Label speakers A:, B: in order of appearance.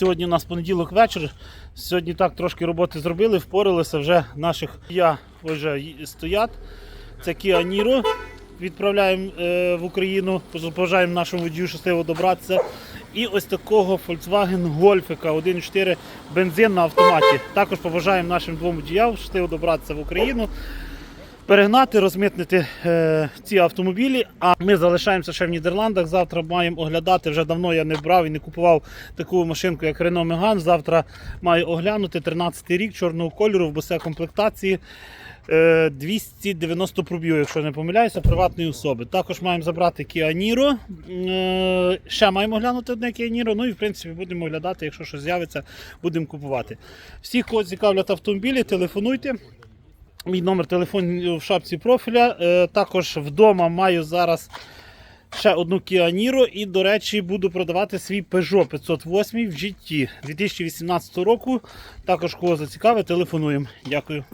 A: Сьогодні у нас понеділок вечір. Сьогодні так трошки роботи зробили, впоралися вже наших я вже стоять. Це Kia Niro. Відправляємо е, в Україну, побажаємо нашому водію щасливо добратися. І ось такого Volkswagen Golf 1.4 бензин на автоматі. Також побажаємо нашим двом водіям щасливо добратися в Україну перегнати, розмитнити е, ці автомобілі. А ми залишаємося ще в Нідерландах. Завтра маємо оглядати. Вже давно я не брав і не купував таку машинку, як Renault Megane. Завтра маю оглянути 13 й рік чорного кольору в босе комплектації. е, 290 пробів, якщо не помиляюся, приватної особи. Також маємо забрати Kia Niro. Е, Ще маємо глянути одне Kia Niro. Ну і в принципі будемо оглядати, якщо щось з'явиться, будемо купувати. Всіх, кого цікавлять автомобілі, телефонуйте. Мій номер телефону в шапці профіля. Е, також вдома маю зараз ще одну Niro і, до речі, буду продавати свій Peugeot 508 в GT 2018 року. Також кого зацікавить, телефонуємо. Дякую.